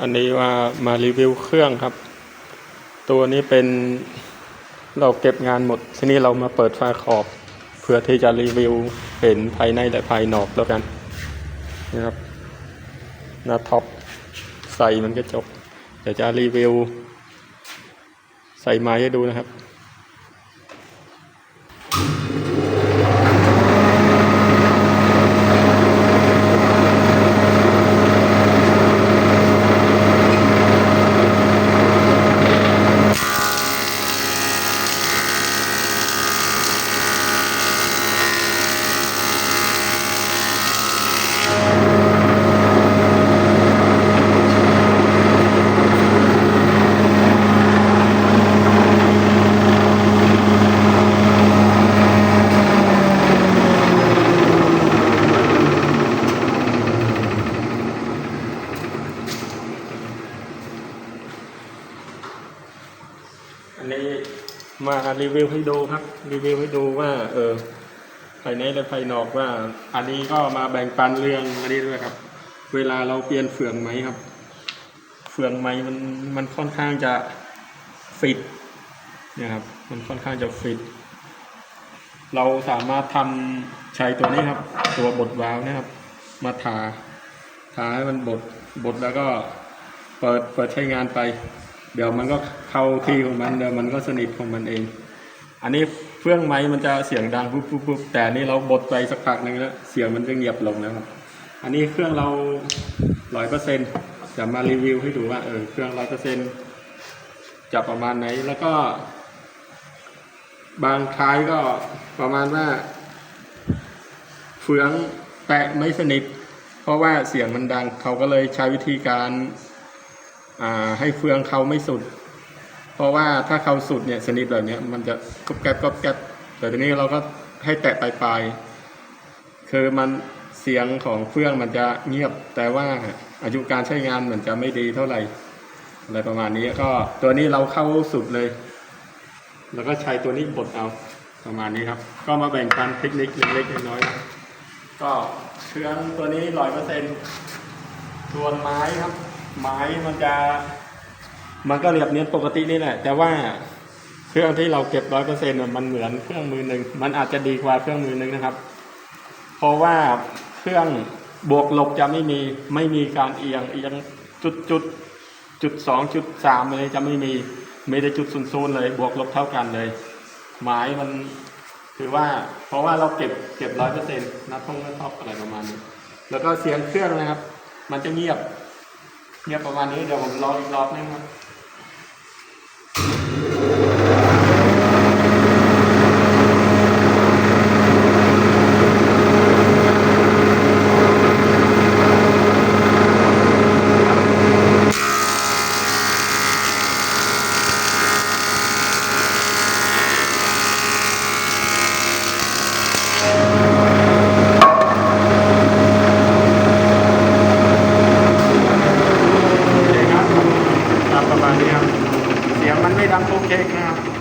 อันนี้ว่ามารีวิวเครื่องครับ ตัวนี้เป็นเราเก็บงานหมด ทีนี้เรามาเปิดฝาขอบ เพื่อที่จะรีวิวเห็นภายในและภายนอกแล้วกันนะครับหน้าท็อปใส่มันก็จบ เดี๋ยวจะรีวิว ใส่ไม้ให้ดูนะครับ อันนี้มารีวิวให้ดูครับ รีวิวให้ดูว่า เออภายในและภายนอกว่า อันนี้ก็มาแบ่งปันเรื่องอันนี้ด้วยครับ เวลาเราเปลี่ยนเฟืองไหมครับ เฟืองไหมมันมันค่อนข้างจะฟิตนะครับ มันค่อนข้างจะฟิตเราสามารถทำใช้ตัวนี้ครับ ตัวบดวาล์วนะครับ มาทาทาให้มันบดบดแล้วก็เปิดเปิดใช้งานไป เดี๋ยวมันก็เข้าที่ของมันเดี๋ยวมันก็สนิทของมันเอง อันนี้เฟื่องไม้มันจะเสียงดังปุ๊บปุ๊บปุ๊บแต่นี่เราบดไปสักพักหนึ่งแล้วเสียงมันจะเงียบลงแล้วครับอันนี้เครื่องเราร้อยเปอร์เซ็นต์จะมารีวิวให้ดูว่าเออเครื่องร้อยเปอร์เซ็นต์จะประมาณไหนแล้วก็ บางท้ายก็ประมาณว่าเฟืองแตะไม่สนิท เพราะว่าเสียงมันดัง เขาก็เลยใช้วิธีการ ให้เฟืองเขาไม่สุด เพราะว่าถ้าเขาสุดเนี่ยสนิทแบบนี้มันจะกรบแกรบกรบแกบแต่ทีนี้เราก็ให้แตะปลายปลายๆคือมันเสียงของเฟืองมันจะเงียบ แต่ว่าอายุการใช้งานมันจะไม่ดีเท่าไหร่อะไรประมาณนี้ก็ตัวนี้เราเข้าสุดเลย แล้วก็ใช้ตัวนี้บดเอาประมาณนี้ครับ ก็มาแบ่งปันเทคนิคเล็กๆน้อยๆก็เครื่องตัวนี้ร้อยเปอร์เซ็นต์ส่วนไม้ครับ ไม้มันจะ มันก็เรียบเนียนปกตินี่แหละ แต่ว่าเครื่องที่เราเก็บร้อยเปอร์เซ็นต์มันเหมือนเครื่องมือหนึ่งมันอาจจะดีกว่าเครื่องมือหนึ่งนะครับ เพราะว่าเครื่องบวกลบจะไม่มีไม่มีการเอียงเอียงจุดจุดจุดสองจุดสามอะไรจะไม่มีมีแต่จุดศูนย์ศูนย์เลย บวกลบเท่ากันเลยไม้มันถือว่า เพราะว่าเราเก็บเก็บร้อยเปอร์เซ็นต์นับท่องนับท็อปอะไรประมาณนี้ แล้วก็เสียงเครื่องนะครับ มันจะเงียบ เนี่ยประมาณนี้เดี๋ยวผมรออีกรอบนึงครับ made, I'm okay now.